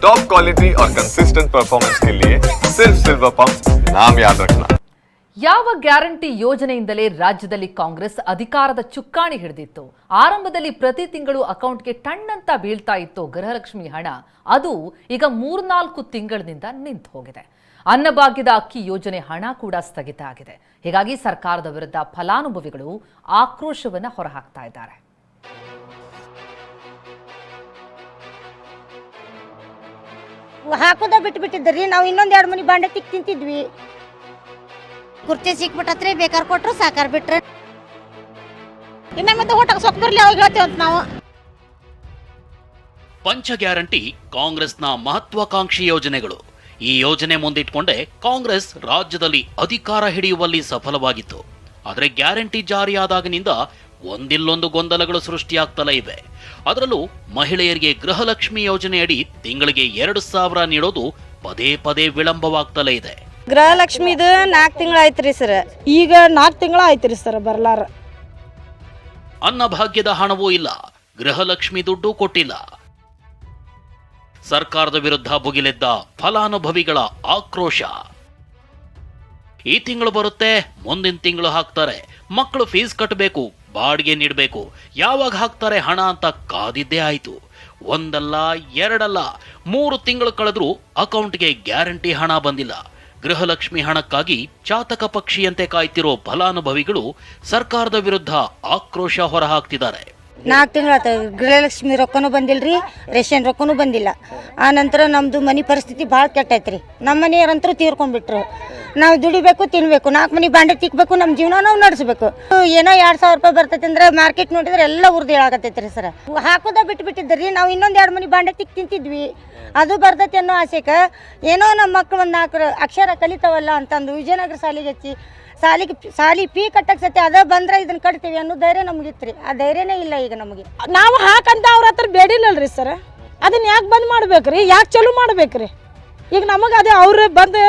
Top quality और consistent performance के लिए सिर्फ सिल्वर पंप नाम याद रखना ಯಾವ ಗ್ಯಾರಂಟಿ ಯೋಜನೆಯಿಂದಲೇ ರಾಜ್ಯದಲ್ಲಿ ಕಾಂಗ್ರೆಸ್ ಅಧಿಕಾರದ ಚುಕ್ಕಾಣಿ ಹಿಡಿದಿತ್ತು ಆರಂಭದಲ್ಲಿ ಪ್ರತಿ ತಿಂಗಳು ಅಕೌಂಟ್ಗೆ ಟಣ್ಣಂತ ಬೀಳ್ತಾ ಇತ್ತು ಗೃಹಲಕ್ಷ್ಮಿ ಹಣ ಅದು ಈಗ ಮೂರ್ನಾಲ್ಕು ತಿಂಗಳಿನಿಂದ ನಿಂತು ಹೋಗಿದೆ ಅನ್ನಭಾಗ್ಯದ ಅಕ್ಕಿ ಯೋಜನೆ ಹಣ ಕೂಡ ಸ್ಥಗಿತ ಆಗಿದೆ ಹೀಗಾಗಿ ಸರ್ಕಾರದ ವಿರುದ್ಧ ಫಲಾನುಭವಿಗಳು ಆಕ್ರೋಶವನ್ನ ಹೊರಹಾಕ್ತಾ ಇದ್ದಾರೆ ಹಾಕೋದ ಬಿಟ್ಟು ಬಿಟ್ಟಿದ್ರಿ ನಾವು ಇನ್ನೊಂದು ಎರಡು ಮನಿ ಬಾಂಡೆ ತಿಕ್ ತಿಂತಿದ್ವಿ. ಕುರ್ಚಿ ಸಿಕ್ಬಿಟ್ಟತ್ರಿ ಬೇಕಾರ ಕೊಟ್ರು ಸಾಕಾರ ಬಿಟ್ರೆ. ಇನ್ನ ಮತ್ತೆ ಊಟಕ್ಕೆ ಸೊಕ್ಕ ಬರ್ಲಿ ಅವಾಗ ಹೇಳ್ತೇವೆ ಅಂತ ನಾವು. ಪಂಚ ಗ್ಯಾರಂಟಿ ಕಾಂಗ್ರೆಸ್ನ ಮಹತ್ವಾಕಾಂಕ್ಷಿ ಯೋಜನೆಗಳು. ಈ ಯೋಜನೆ ಮುಂದಿಟ್ಕೊಂಡೇ ಕಾಂಗ್ರೆಸ್ ರಾಜ್ಯದಲ್ಲಿ ಅಧಿಕಾರ ಹಿಡಿಯುವಲ್ಲಿ ಸಫಲವಾಗಿತ್ತು. ಆದರೆ ಗ್ಯಾರಂಟಿ ಜಾರಿಯಾದಾಗಿನಿಂದ ಒಂದಿಲ್ಲೊಂದು ಗೊಂದಲಗಳು ಸೃಷ್ಟಿಯಾಗ್ತಲೇ ಇವೆ ಅದರಲ್ಲೂ ಮಹಿಳೆಯರಿಗೆ ಗೃಹಲಕ್ಷ್ಮಿ ಯೋಜನೆಯಡಿ ತಿಂಗಳಿಗೆ ಎರಡು ಸಾವಿರ ನೀಡೋದು ಪದೇ ಪದೇ ವಿಳಂಬವಾಗ್ತಲೇ ಇದೆ. ಗೃಹಲಕ್ಷ್ಮಿದು ನಾಲ್ಕು ತಿಂಗಳು ಆಯ್ತ್ರಿ ಸರ್. ಈಗ ನಾಲ್ಕು ತಿಂಗಳ ಆಯ್ತ್ರಿ ಸರ್ ಬರ್ಲಾರ. ಅನ್ನಭಾಗ್ಯದ ಹಣವೂ ಇಲ್ಲ ಗೃಹಲಕ್ಷ್ಮಿ ದುಡ್ಡು ಕೊಟ್ಟಿಲ್ಲ. ಸರ್ಕಾರದ ವಿರುದ್ಧ ಭುಗಿಲೆದ್ದ ಫಲಾನುಭವಿಗಳ ಆಕ್ರೋಶ. ಈ ತಿಂಗಳು ಬರುತ್ತೆ ಮುಂದಿನ ತಿಂಗಳು ಹಾಕ್ತಾರೆ ಮಕ್ಕಳು ಫೀಸ್ ಕಟ್ಟಬೇಕು ಬಾಡಿಗೆ ನೀಡಬೇಕು. ಯಾವಾಗ ಹಾಕ್ತಾರೆ ಹಣ ಅಂತ ಕಾದಿದ್ದೇ ಆಯಿತು. ಒಂದಲ್ಲ, ಎರಡಲ್ಲ, ಮೂರು ತಿಂಗಳು ಕಳೆದ್ರೂ ಅಕೌಂಟ್ಗೆ ಗ್ಯಾರಂಟಿ ಹಣ ಬಂದಿಲ್ಲ. ಗೃಹಲಕ್ಷ್ಮಿ ಹಣಕ್ಕಾಗಿ ಚಾತಕ ಪಕ್ಷಿಯಂತೆ ಕಾಯ್ತಿರೋ ಫಲಾನುಭವಿಗಳು ಸರ್ಕಾರದ ವಿರುದ್ಧ ಆಕ್ರೋಶ ಹೊರಹಾಕ್ತಿದ್ದಾರೆ. ನಾಲ್ಕು ತಿಂಗಳ ಗೃಹಲಕ್ಷ್ಮಿ ರೊಕ್ಕನೂ ರೀ ರೇಷನ್ ರೊಕ್ಕನೂ ಬಂದಿಲ್ಲ. ಆ ನಂತರ ನಮ್ಮದು ಮನೆ ಪರಿಸ್ಥಿತಿ ಭಾಳ ಕೆಟ್ಟೈತೆ ರೀ ನಮ್ಮ ಮನೆಯವರಂತರೂ ತೀರ್ಕೊಂಡ್ಬಿಟ್ರು. ನಾವು ದುಡಿಬೇಕು, ತಿನ್ಬೇಕು, ನಾಲ್ಕು ಮನೆ ಬಾಂಡೆ ತಿಕ್ಬೇಕು, ನಮ್ಮ ಜೀವನ ನಾವು ನಡೆಸ್ಬೇಕು. ಏನೋ ಎರಡು ಸಾವಿರ ರೂಪಾಯಿ ಬರ್ತೈತೆ ಅಂದ್ರೆ ಮಾರ್ಕೆಟ್ ನೋಡಿದ್ರೆ ಎಲ್ಲ ಉರ್ದು ಹೇಳಾಕತ್ತೈತ್ರಿ ಸರ್. ಹಾಕೋದ ಬಿಟ್ಟು ಬಿಟ್ಟಿದ್ರಿ ನಾವು ಇನ್ನೊಂದು ಎರಡು ಮನೆ ಬಾಂಡೆ ತಿಕ್ ತಿಂತಿದ್ವಿ. ಅದು ಬರ್ತೈತೆ ಅನ್ನೋ ಆಸೆಕ ಏನೋ ನಮ್ಮ ಮಕ್ಳು ಒಂದು ನಾಲ್ಕು ಅಕ್ಷರ ಕಲಿತಾವಲ್ಲ ಅಂತಂದು ವಿಜಯನಗರ ಶಾಲೆಗೆ ಹಚ್ಚಿ ಸಾಲಿಗೆ ಸಾಲಿ ಫೀ ಕಟ್ಟಕ್ಕೆ ಸತಿ ಅದ ಬಂದ್ರೆ ಇದನ್ನ ಕಟ್ತೀವಿ ಅನ್ನೋ ಧೈರ್ಯ ನಮಗಿತ್ರಿ ಆ ಧೈರ್ಯನೇ ಇಲ್ಲ ಈಗ ನಮಗೆ. ನಾವು ಹಾಕಂತ ಅವ್ರ ಹತ್ರ ಬೇಡಿಲ್ಲಲ್ರಿ ಸರ್. ಅದನ್ನ ಯಾಕೆ ಬಂದ್ ಮಾಡ್ಬೇಕ್ರಿ? ಯಾಕೆ ಚಲೋ ಮಾಡ್ಬೇಕ್ರಿ? ಈಗ ನಮಗೆ ಅದೇ ಅವ್ರು ಬಂದು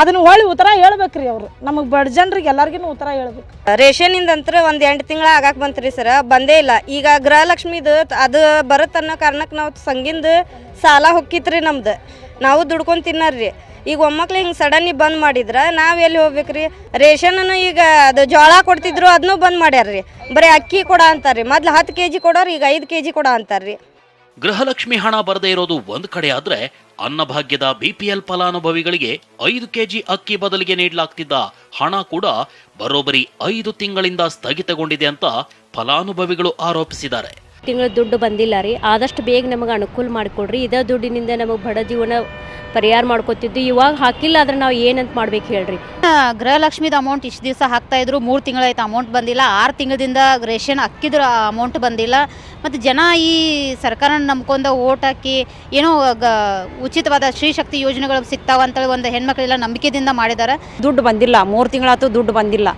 ಅದನ್ನ ಹೊಳ್ಳಿ ಉತ್ತರ ಹೇಳ್ಬೇಕ್ರಿ ಅವರು. ನಮಗೆ ಬಡ ಜನರಿಗೆ ಎಲ್ಲರಿಗೂ ಉತ್ತರ ಹೇಳ್ಬೇಕು. ರೇಷನಿಂದ ಅಂತರ ಒಂದು ಎಂಟು ತಿಂಗಳ ಆಗಾಕ್ ಬಂತ್ರಿ ಸರ್. ಬಂದೇ ಇಲ್ಲ. ಈಗ ಗೃಹಲಕ್ಷ್ಮಿದು ಅದು ಬರುತ್ತೆ ಅನ್ನೋ ಕಾರಣಕ್ಕೆ ನಾವು ಸಂಗಿಂದ ಸಾಲ ಹೊಕ್ಕಿತ್ರಿ ನಮ್ದು. ನಾವು ದುಡ್ಕೊಂಡು ತಿನ್ನರ್ರಿ. ಈಗ ಒಮ್ಮಕ್ಳು ಹಿಂಗೆ ಸಡನ್ಲಿ ಬಂದ್ ಮಾಡಿದ್ರೆ ನಾವು ಎಲ್ಲಿ ಹೋಗ್ಬೇಕ್ರಿ? ರೇಷನ್ ಈಗ ಅದು ಜೋಳ ಕೊಡ್ತಿದ್ರು ಅದನ್ನೂ ಬಂದ್ ಮಾಡ್ಯಾರ್ರಿ. ಬರೀ ಅಕ್ಕಿ ಕೊಡ ಅಂತಾರ್ರಿ. ಮೊದ್ಲು ಹತ್ತು ಕೆ ಜಿ ಕೊಡೋರು, ಈಗ ಐದು ಕೆ ಜಿ ಕೊಡ ಅಂತಾರ್ರಿ. ಗೃಹಲಕ್ಷ್ಮಿ ಹಣ ಬರದೇ ಇರೋದು ಒಂದ್ ಕಡೆ ಆದ್ರೆ ಅನ್ನಭಾಗ್ಯದ ಬಿಪಿಎಲ್ ಫಲಾನುಭವಿಗಳಿಗೆ ಐದು ಕೆಜಿ ಅಕ್ಕಿ ಬದಲಿಗೆ ನೀಡಲಾಗ್ತಿದ್ದ ಹಣ ಕೂಡ ಬರೋಬ್ಬರಿ ಐದು ತಿಂಗಳಿಂದ ಸ್ಥಗಿತಗೊಂಡಿದೆ ಅಂತ ಫಲಾನುಭವಿಗಳು ಆರೋಪಿಸಿದ್ದಾರೆ. ತಿಂಗಳ ದುಡ್ಡು ಬಂದಿಲ್ಲ ರೀ. ಆದಷ್ಟು ಬೇಗ ನಮಗೆ ಅನುಕೂಲ ಮಾಡಿಕೊಡ್ರಿ. ಇದೇ ದುಡ್ಡಿನಿಂದ ನಮಗೆ ಬಡ ಜೀವನ ಪರಿಹಾರ ಮಾಡ್ಕೋತಿದ್ದು. ಇವಾಗ ಹಾಕಿಲ್ಲ ಆದ್ರೆ ನಾವು ಏನಂತ ಮಾಡ್ಬೇಕು ಹೇಳ್ರಿ. ಗೃಹಲಕ್ಷ್ಮಿದ ಅಮೌಂಟ್ ಇಷ್ಟು ದಿವಸ ಹಾಕ್ತಾ ಇದ್ರು. ಮೂರು ತಿಂಗಳಾಯ್ತು ಅಮೌಂಟ್ ಬಂದಿಲ್ಲ. ಆರು ತಿಂಗಳಿಂದ ರೇಷನ್ ಅಕ್ಕಿದ್ರ ಅಮೌಂಟ್ ಬಂದಿಲ್ಲ. ಮತ್ತು ಜನ ಈ ಸರ್ಕಾರ ನಂಬ್ಕೊಂಡ ಓಟ್ ಹಾಕಿ ಏನೋ ಗ ಉಚಿತವಾದ ಶ್ರೀ ಶಕ್ತಿ ಯೋಜನೆಗಳು ಸಿಗ್ತಾವ ಅಂತೇಳಿ ಒಂದು ಹೆಣ್ಮಕ್ಳೆಲ್ಲ ನಂಬಿಕೆದಿಂದ ಮಾಡಿದ್ದಾರೆ ದುಡ್ಡು ಬಂದಿಲ್ಲ. ಮೂರು ತಿಂಗಳಾತು ದುಡ್ಡು ಬಂದಿಲ್ಲ.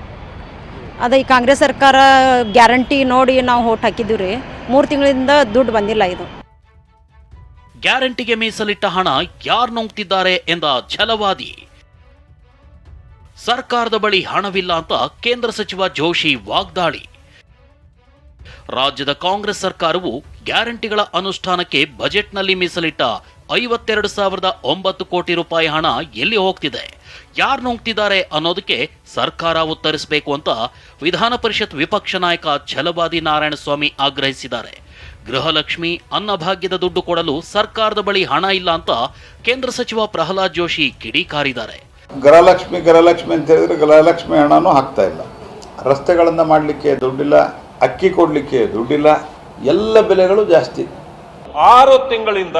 ಅದ ಈ ಕಾಂಗ್ರೆಸ್ ಸರ್ಕಾರ ಗ್ಯಾರಂಟಿ ನೋಡಿ ನಾವು ಹೋಟ್ ಹಾಕಿದ್ದೀವಿ ರೀ ಮೂರು ತಿಂಗಳಿಂದ ದುಡ್ಡು ಬಂದಿಲ್ಲ ಇದು. ಗ್ಯಾರಂಟಿಗೆ ಮೀಸಲಿಟ್ಟ ಹಣ ಯಾರು ನುಂಗ್ತಿದ್ದಾರೆ ಎಂದ ಛಲವಾದಿ. ಸರ್ಕಾರದ ಬಳಿ ಹಣವಿಲ್ಲ ಅಂತ ಕೇಂದ್ರ ಸಚಿವ ಜೋಶಿ ವಾಗ್ದಾಳಿ. ರಾಜ್ಯದ ಕಾಂಗ್ರೆಸ್ ಸರ್ಕಾರವು ಗ್ಯಾರಂಟಿಗಳ ಅನುಷ್ಠಾನಕ್ಕೆ ಬಜೆಟ್ನಲ್ಲಿ ಮೀಸಲಿಟ್ಟ ಐವತ್ತೆರಡು ಸಾವಿರದ ಒಂಬತ್ತು ಕೋಟಿ ರೂಪಾಯಿ ಹಣ ಎಲ್ಲಿ ಹೋಗ್ತಿದೆ? ಯಾರು ನುಂಗ್ತಿದ್ದಾರೆ ಅನ್ನೋದಕ್ಕೆ ಸರ್ಕಾರ ಉತ್ತರಿಸಬೇಕು ಅಂತ ವಿಧಾನ ಪರಿಷತ್ ವಿಪಕ್ಷ ನಾಯಕ ಛಲವಾದಿ ನಾರಾಯಣಸ್ವಾಮಿ ಆಗ್ರಹಿಸಿದ್ದಾರೆ. ಗೃಹಲಕ್ಷ್ಮಿ ಅನ್ನಭಾಗ್ಯದ ದುಡ್ಡು ಕೊಡಲು ಸರ್ಕಾರದ ಬಳಿ ಹಣ ಇಲ್ಲ ಅಂತ ಕೇಂದ್ರ ಸಚಿವ ಪ್ರಹ್ಲಾದ್ ಜೋಶಿ ಕಿಡಿಕಾರಿದ್ದಾರೆ ಗೃಹಲಕ್ಷ್ಮಿ ಗೃಹಲಕ್ಷ್ಮಿ ಅಂತ ಹೇಳಿದ್ರೆ ಗೃಹಲಕ್ಷ್ಮಿ ಹಣನೂ ಹಾಕ್ತಾ ಇಲ್ಲ. ರಸ್ತೆಗಳನ್ನು ಮಾಡಲಿಕ್ಕೆ ದುಡ್ಡಿಲ್ಲ ಅಕ್ಕಿ ಕೊಡಲಿಕ್ಕೆ ದುಡ್ಡಿಲ್ಲ ಎಲ್ಲ ಬೆಲೆಗಳು ಜಾಸ್ತಿ. ಆರು ತಿಂಗಳಿಂದ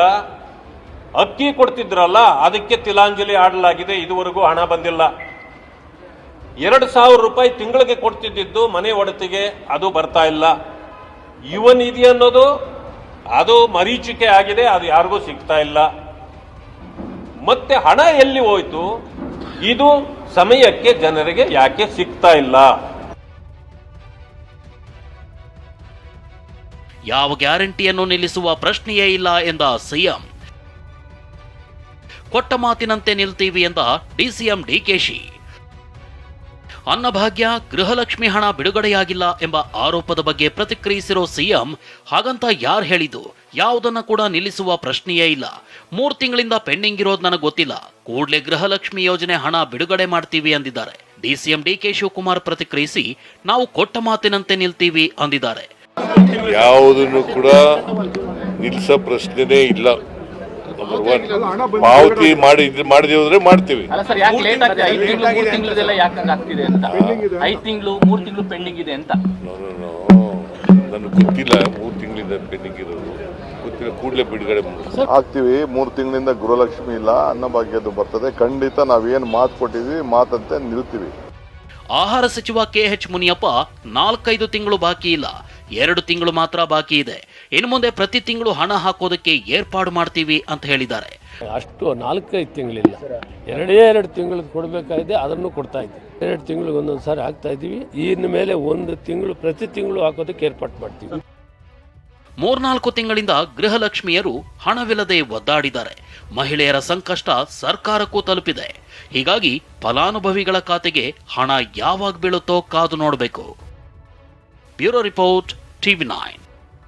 ಅಕ್ಕಿ ಕೊಡ್ತಿದ್ರಲ್ಲ, ಅದಕ್ಕೆ ತಿಲಾಂಜಲಿ ಆಡಲಾಗಿದೆ, ಇದುವರೆಗೂ ಹಣ ಬಂದಿಲ್ಲ. ಎರಡು ಸಾವಿರ ರೂಪಾಯಿ ತಿಂಗಳಿಗೆ ಕೊಡ್ತಿದ್ದಿದ್ದು ಮನೆ ಒಡತಿಗೆ ಅದು ಬರ್ತಾ ಇಲ್ಲ. ಯುವ ನಿಧಿ ಅನ್ನೋದು, ಅದು ಮರೀಚಿಕೆ ಆಗಿದೆ, ಅದು ಯಾರಿಗೂ ಸಿಗ್ತಾ ಇಲ್ಲ. ಮತ್ತೆ ಹಣ ಎಲ್ಲಿ ಹೋಯ್ತು? ಇದು ಸಮಯಕ್ಕೆ ಜನರಿಗೆ ಯಾಕೆ ಸಿಗ್ತಾ ಇಲ್ಲ? ಯಾವ ಗ್ಯಾರಂಟಿಯನ್ನು ನಿಲ್ಲಿಸುವ ಪ್ರಶ್ನೆಯೇ ಇಲ್ಲ ಎಂದ ಸಿಎಂ. ಕೊಟ್ಟ ಮಾತಿನಂತೆ ನಿಲ್ತೀವಿ ಎಂದ ಡಿಸಿಎಂ ಡಿಕೆಶಿ. ಅನ್ನಭಾಗ್ಯ, ಗೃಹಲಕ್ಷ್ಮಿ ಹಣ ಬಿಡುಗಡೆಯಾಗಿಲ್ಲ ಎಂಬ ಆರೋಪದ ಬಗ್ಗೆ ಪ್ರತಿಕ್ರಿಯಿಸಿರೋ ಸಿಎಂ, ಹಾಗಂತ ಯಾರು ಹೇಳಿದ್ದು? ಯಾವುದನ್ನ ಕೂಡ ನಿಲ್ಲಿಸುವ ಪ್ರಶ್ನೆಯೇ ಇಲ್ಲ. ಮೂರು ತಿಂಗಳಿಂದ ಪೆಂಡಿಂಗ್ ಇರೋದು ನನಗೆ ಗೊತ್ತಿಲ್ಲ. ಕೂಡಲೇ ಗೃಹಲಕ್ಷ್ಮಿ ಯೋಜನೆ ಹಣ ಬಿಡುಗಡೆ ಮಾಡ್ತೀವಿ ಅಂದಿದ್ದಾರೆ. ಡಿಸಿಎಂ ಡಿಕೆ ಶಿವಕುಮಾರ್ ಪ್ರತಿಕ್ರಿಯಿಸಿ, ನಾವು ಕೊಟ್ಟ ಮಾತಿನಂತೆ ನಿಲ್ತೀವಿ ಅಂದಿದ್ದಾರೆ. ಯಾವುದನ್ನು ಕೂಡ ನಿಲ್ಲಿಸ ಪ್ರಶ್ನೆನೇ ಇಲ್ಲ. ನಂಬರ್ ಒನ್ ಪಾವತಿ ಮಾಡಿ ಇದು ಮಾಡಿದೀವಿ ಮಾಡ್ತೀವಿ. ಅಲ್ಲ ಸರ್ ಯಾಕೆ ಲೇಟ್ ಆಗ್ತದೆ? ಐದು ತಿಂಗಳು ಮೂರು ತಿಂಗಳದೆಲ್ಲ ಯಾಕೆ ಆಗ್ತಿದೆ ಅಂತ? ಐದು ತಿಂಗಳು ಮೂರು ತಿಂಗಳು ಪೆಂಡಿಂಗ್ ಇದೆ ಅಂತ? ನನಗೆ ಗೊತ್ತಿಲ್ಲ ಮೂರು ತಿಂಗಳಿಂದ ಪೆಂಡಿಂಗ್ ಇರೋದು. ಗೊತ್ತಿಲ್ಲ ಕೂಡಲೇ ಬಿಡುಗಡೆ ಆಗ್ತೀವಿ ಮೂರು ತಿಂಗಳಿಂದ ಗೃಹಲಕ್ಷ್ಮಿ ಇಲ್ಲ ಅನ್ನಭಾಗ್ಯದ್ದು ಬರ್ತದೆ. ಖಂಡಿತ ನಾವೇನು ಮಾತು ಕೊಟ್ಟಿದ್ವಿ ಮಾತಂತೆ ನಿಲ್ತೀವಿ. ಆಹಾರ ಸಚಿವ ಕೆಎಚ್ ಮುನಿಯಪ್ಪ ನಾಲ್ಕೈದು ತಿಂಗಳು ಬಾಕಿ ಇಲ್ಲ. ಎರಡು ತಿಂಗಳು ಮಾತ್ರ ಬಾಕಿ ಇದೆ. ಇನ್ನು ಮುಂದೆ ಪ್ರತಿ ತಿಂಗಳು ಹಣ ಹಾಕೋದಕ್ಕೆ ಏರ್ಪಾಡು ಮಾಡ್ತೀವಿ ಅಂತ ಹೇಳಿದ್ದಾರೆ. ಅಷ್ಟು ನಾಲ್ಕೈದು ತಿಂಗಳಿಲ್ಲ. ಎರಡೇ ಎರಡು ತಿಂಗಳು ಕೊಡಬೇಕಾಗಿದೆ ಅದನ್ನು ಕೊಡ್ತಾ ಇದ್ದೀವಿ. ಎರಡು ತಿಂಗಳಿಗೆ ಒಂದೊಂದು ಸಾರಿ ಹಾಕ್ತಾ ಇದ್ದೀವಿ. ಇನ್ನು ಮೇಲೆ ಒಂದು ತಿಂಗಳು ಪ್ರತಿ ತಿಂಗಳು ಹಾಕೋದಕ್ಕೆ ಏರ್ಪಾಟ್ ಮಾಡ್ತೀವಿ. ಮೂರ್ನಾಲ್ಕು ತಿಂಗಳಿಂದ ಗೃಹಲಕ್ಷ್ಮಿಯರು ಹಣವಿಲ್ಲದೆ ಒದ್ದಾಡಿದ್ದಾರೆ. ಮಹಿಳೆಯರ ಸಂಕಷ್ಟ ಸರ್ಕಾರಕ್ಕೂ ತಲುಪಿದೆ. ಹೀಗಾಗಿ ಫಲಾನುಭವಿಗಳ ಖಾತೆಗೆ ಹಣ ಯಾವಾಗ ಬೀಳುತ್ತೋ ಕಾದು ನೋಡಬೇಕು. Bureau report TV9